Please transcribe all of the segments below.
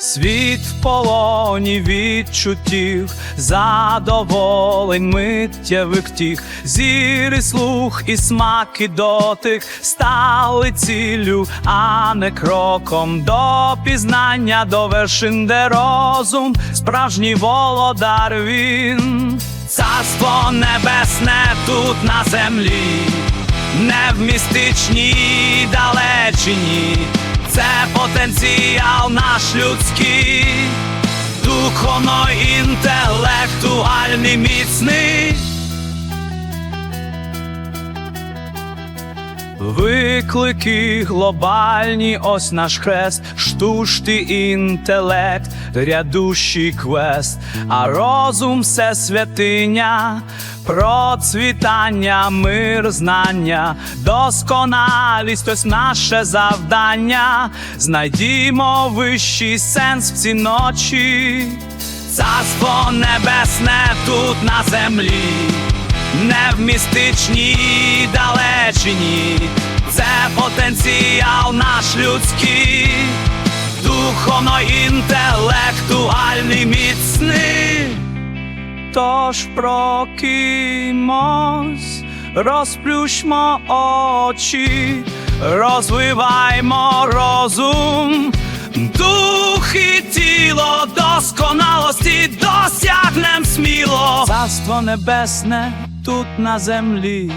Світ в полоні відчуттів, задоволень миттєвих тіх, зір слух, і смак, і дотик стали ціллю, а не кроком. До пізнання, до вершин, де розум, справжній володар він, царство небесне тут на землі, не в містичній далечині. Це потенціал наш людський, духовно інтелектуальний міцний. Виклики глобальні, ось наш хрест, штучний інтелект, рядущий квест, а розум все святиня, процвітання, мир, знання, досконалість, ось наше завдання. Знайдімо вищий сенс в ці ночі, царство небесне тут на землі. Не в містичній далечині, це потенціал наш людський, духовно інтелектуальний міцний. Тож прокимось, розплющмо очі, розвиваймо розум, дух і тіло досконалості досягнем сміло. Царство небесне тут на землі.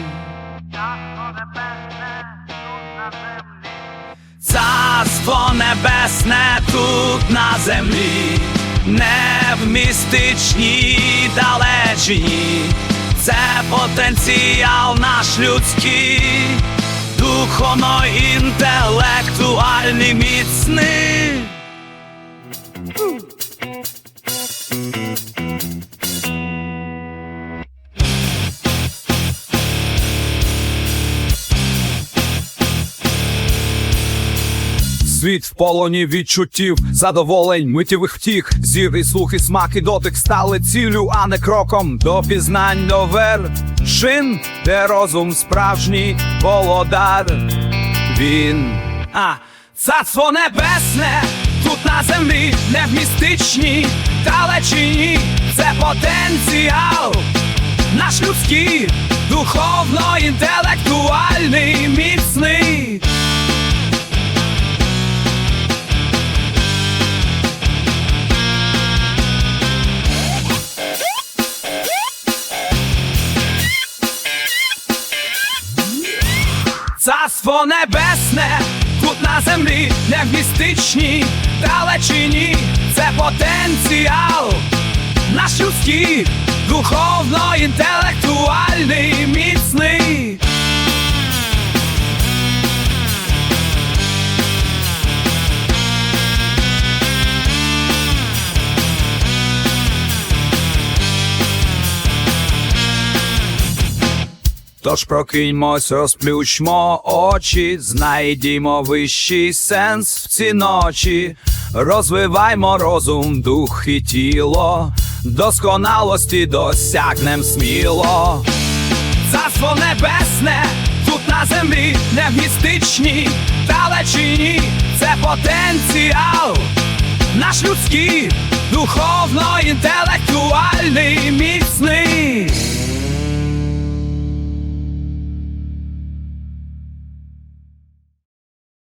Царство небесне тут на землі, не в містичній далечині, це потенціал наш людський, духовно інтелектуальний міцний. Світ в полоні відчуттів, задоволень, миттєвих втіх, зір і слух, і смак, і дотик стали ціллю, а не кроком. До пізнань до вершин, де розум справжній володар. Він. А, царство небесне тут на землі, не в містичній далечині, це потенціал. Наш людський, духовно інтелектуальний, міцний. Царство небесне тут на землі, не в містичній далечині, це потенціал наш людський, духовно інтелектуальний, міцний. Тож прокиньмось, розплющмо очі, знайдімо вищий сенс в ці ночі, розвиваймо розум, дух і тіло, досконалості досягнем сміло. Царство небесне тут на землі, не в містичній далечині, це потенціал наш людський, духовно інтелектуальний, міцний.